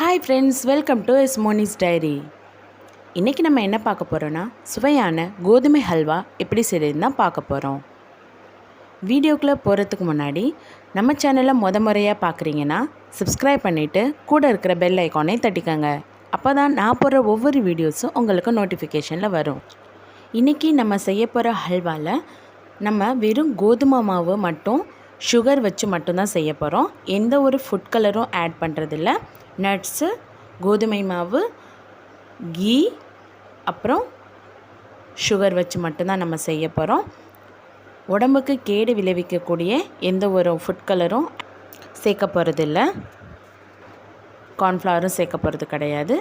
Hi friends welcome to S Monis diary இன்றைக்கி நம்ம என்ன பார்க்க போகிறோன்னா சுவையான கோதுமை ஹல்வா எப்படி செய்யறதுன்னு தான் பார்க்க போகிறோம் வீடியோக்குள்ளே போகிறதுக்கு முன்னாடி நம்ம சேனலை முத முறையாக பார்க்குறீங்கன்னா சப்ஸ்கிரைப் பண்ணிவிட்டு கூட இருக்கிற பெல் ஐக்கானை தட்டிக்கோங்க. அப்போ தான் நான் போடுற ஒவ்வொரு வீடியோஸும் உங்களுக்கு நோட்டிஃபிகேஷனில் வரும். இன்றைக்கி நம்ம செய்ய போகிற ஹல்வாவில் நம்ம வெறும் கோதுமை மாவு மட்டும் சுகர் வச்சு மட்டும்தான் செய்ய போகிறோம் எந்த ஒரு ஃபுட் கலரும் ஆட் பண்ணுறதில்ல நட்ஸு கோதுமை மாவு கீ அப்புறம் சுகர் வச்சு மட்டும்தான் நம்ம செய்ய போகிறோம் உடம்புக்கு கேடு விளைவிக்கக்கூடிய எந்த ஒரு ஃபுட் கலரும் சேர்க்க போகிறதில்ல கார்ன்ஃப்ளவரும் சேர்க்க போகிறது கிடையாது.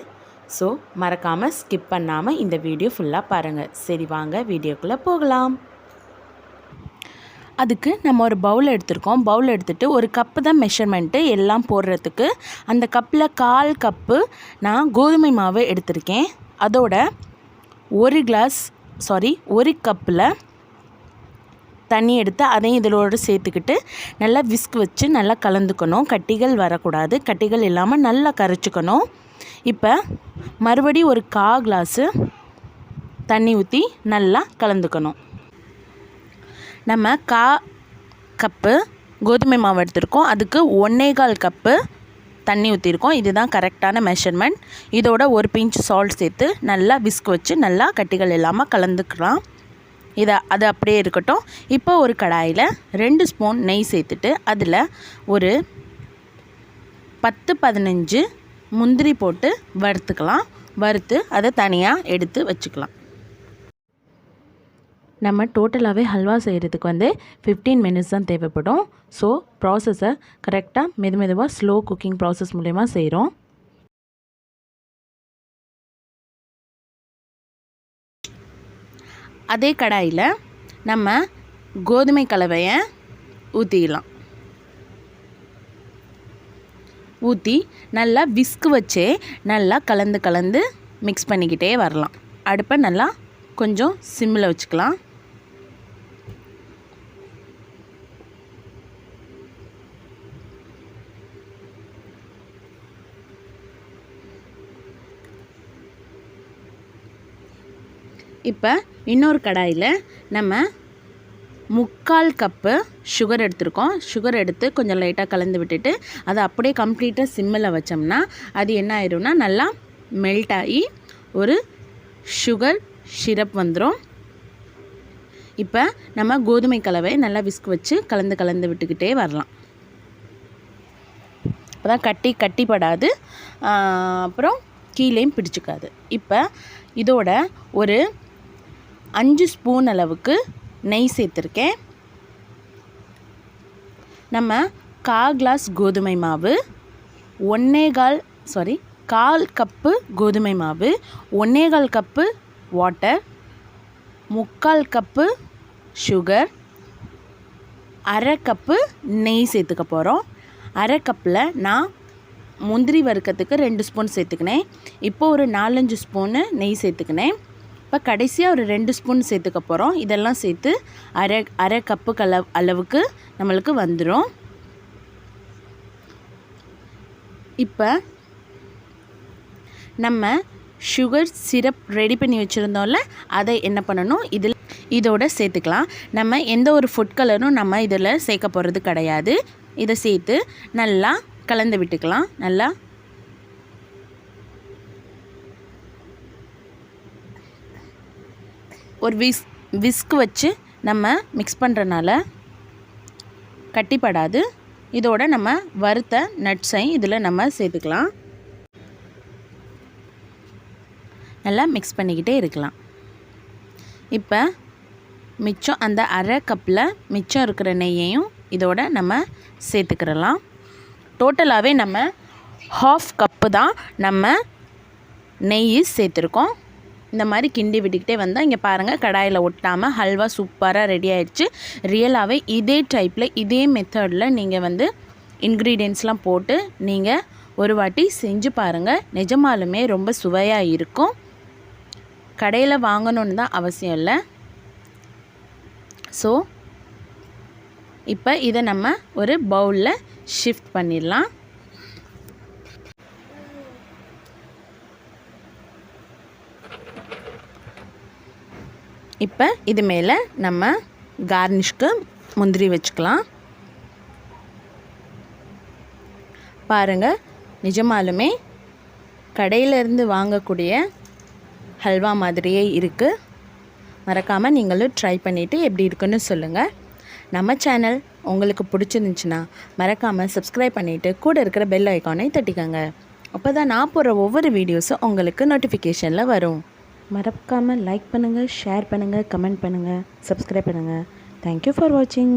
ஸோ மறக்காமல் ஸ்கிப் பண்ணாமல் இந்த வீடியோ ஃபுல்லாக பாருங்கள் சரி வாங்க வீடியோக்குள்ளே போகலாம். அதுக்கு நம்ம ஒரு பவுல் எடுத்திருக்கோம். பவுல் எடுத்துகிட்டு ஒரு கப்பு தான் மெஷர்மெண்ட்டு எல்லாம் போடுறதுக்கு. அந்த கப்பில் கால் கப்பு நான் கோதுமை மாவு எடுத்திருக்கேன். அதோட ஒரு கிளாஸ் சாரி ஒரு கப்பில் தண்ணி எடுத்து அதையும் இதோடு சேர்த்துக்கிட்டு நல்லா விஸ்க் வச்சு நல்லா கலந்துக்கணும். கட்டிகள் வரக்கூடாது. கட்டிகள் இல்லாமல் நல்லா கரைச்சிக்கணும். இப்போ மறுபடியும் ஒரு கா கிளாஸு தண்ணி ஊற்றி நல்லா கலந்துக்கணும். நம்ம கா கப்பு கோதுமை மாவு எடுத்திருக்கோம். அதுக்கு ஒன்றே கால் கப்பு தண்ணி ஊற்றிருக்கோம் இதுதான் கரெக்டான மெஷர்மெண்ட் இதோட ஒரு பிஞ்ச் சால்ட் சேர்த்து நல்லா விஸ்க் வச்சு நல்லா கட்டிகள் இல்லாமல் கலந்துக்கலாம். இதை அது அப்படியே இருக்கட்டும். இப்போ ஒரு கடாயில் ரெண்டு ஸ்பூன் நெய் சேர்த்துட்டு அதில் ஒரு பத்து பதினஞ்சு முந்திரி போட்டு வறுத்துக்கலாம். வறுத்து அதை தனியாக எடுத்து வச்சுக்கலாம். நம்ம டோட்டலாகவே ஹல்வா செய்கிறதுக்கு வந்து ஃபிஃப்டீன் மினிட்ஸ் தான் தேவைப்படும். ஸோ ப்ராசஸை கரெக்டாக மெது மெதுவாக ஸ்லோ குக்கிங் ப்ராசஸ் மூலயமா செய்கிறோம் அதே கடாயில் நம்ம கோதுமை கலவையை ஊற்றிக்கலாம் ஊற்றி நல்லா விஸ்கு வச்சே நல்லா கலந்து கலந்து மிக்ஸ் பண்ணிக்கிட்டே வரலாம். அடுப்பை நல்லா கொஞ்சம் சிம்மில் வச்சுக்கலாம். இப்போ இன்னொரு கடாயில் நம்ம முக்கால் கப்பு சுகர் எடுத்திருக்கோம். சுகர் எடுத்து கொஞ்சம் லைட்டாக கலந்து விட்டுட்டு அதை அப்படியே கம்ப்ளீட்டாக சிம்மில் வச்சோம்னா அது என்ன ஆயிரும்னா நல்லா மெல்ட் ஆகி ஒரு சுகர் ஷிரப் வந்துடும் இப்போ நம்ம கோதுமை கலவை நல்லா விஸ்க் வச்சு கலந்து கலந்து விட்டுக்கிட்டே வரலாம். அப்போ தான் கட்டி கட்டிப்படாது. அப்புறம் கீழேயும் பிடிச்சிக்காது. இப்போ இதோட ஒரு அஞ்சு ஸ்பூன் அளவுக்கு நெய் சேர்த்துருக்கேன். நம்ம கால் கிளாஸ் கோதுமை மாவு ஒன்னே கால் சாரி கால் கப்பு கோதுமை மாவு ஒன்னே கால் கப்பு வாட்டர் முக்கால் கப்பு சுகர் அரை கப்பு நெய் சேர்த்துக்க போகிறோம் அரை கப்பில் நான் முந்திரி வறுக்கிறதுக்கு ரெண்டு ஸ்பூன் சேர்த்துக்கினேன். இப்போ ஒரு நாலஞ்சு ஸ்பூனு நெய் சேர்த்துக்கினேன். இப்போ கடைசியாக ஒரு ரெண்டு ஸ்பூன் சேர்த்துக்க போகிறோம் இதெல்லாம் சேர்த்து அரை அரை கப்பு கல அளவுக்கு நம்மளுக்கு வந்துடும் இப்போ நம்ம சுகர் சிரப் ரெடி பண்ணி வச்சுருந்தோம்ல அதை என்ன பண்ணணும்? இதில் இதோட சேர்த்துக்கலாம். நம்ம எந்த ஒரு ஃபுட் கலரும் நம்ம இதில் சேர்க்க போகிறது கிடையாது. இதை சேர்த்து நல்லா கலந்து விட்டுக்கலாம். நல்லா ஒரு விஸ் விஸ்க் வச்சு நம்ம மிக்ஸ் பண்ணுறனால கட்டிப்படாது. இதோட நம்ம வறுத்த நட்ஸையும் இதில் நம்ம சேர்த்துக்கலாம். நல்லா மிக்ஸ் பண்ணிக்கிட்டே இருக்கலாம். இப்போ மிச்சம் அந்த அரை கப்பில் மிச்சம் இருக்கிற நெய்யையும் இதோட நம்ம சேர்த்துக்கிறலாம். டோட்டலாகவே நம்ம ஹாஃப் கப்பு தான் நம்ம நெய் சேர்த்துருக்கோம். இந்த மாதிரி கிண்டி விட்டுக்கிட்டே வந்தால் இங்கே பாருங்கள் கடாயில் ஒட்டாமல் ஹல்வா சூப்பராக ரெடி ஆயிடுச்சு. ரியலாகவே இதே டைப்பில் இதே மெத்தடில் நீங்கள் வந்து இன்க்ரீடியன்ஸ்லாம் போட்டு நீங்கள் ஒரு வாட்டி செஞ்சு பாருங்கள் நிஜமாலுமே ரொம்ப சுவையாக இருக்கும். கடையில் வாங்கணுன்னு தான் அவசியம் இல்லை. ஸோ இப்போ இதை நம்ம ஒரு பவுலில் ஷிஃப்ட் பண்ணிடலாம். இப்போ இது மேலே நம்ம கார்னிஷ்க்கு முந்திரி வச்சுக்கலாம். பாருங்கள் நிஜமாலுமே கடையிலேருந்து வாங்கக்கூடிய ஹல்வா மாதிரியே இருக்குது மறக்காமல் நீங்களும் ட்ரை பண்ணிவிட்டு எப்படி இருக்குன்னு சொல்லுங்கள் நம்ம சேனல் உங்களுக்கு பிடிச்சிருந்துச்சுன்னா மறக்காமல் சப்ஸ்கிரைப் பண்ணிவிட்டு கூட இருக்கிற பெல் ஐக்கானை தட்டிக்கோங்க. அப்போ தான் நான் போடுற ஒவ்வொரு வீடியோஸும் உங்களுக்கு நோட்டிஃபிகேஷனில் வரும். மறக்காமல் லைக் பண்ணுங்கள் ஷேர் பண்ணுங்கள் கமெண்ட் பண்ணுங்கள் சப்ஸ்கிரைப் பண்ணுங்கள் தேங்க்யூ ஃபார் வாட்சிங்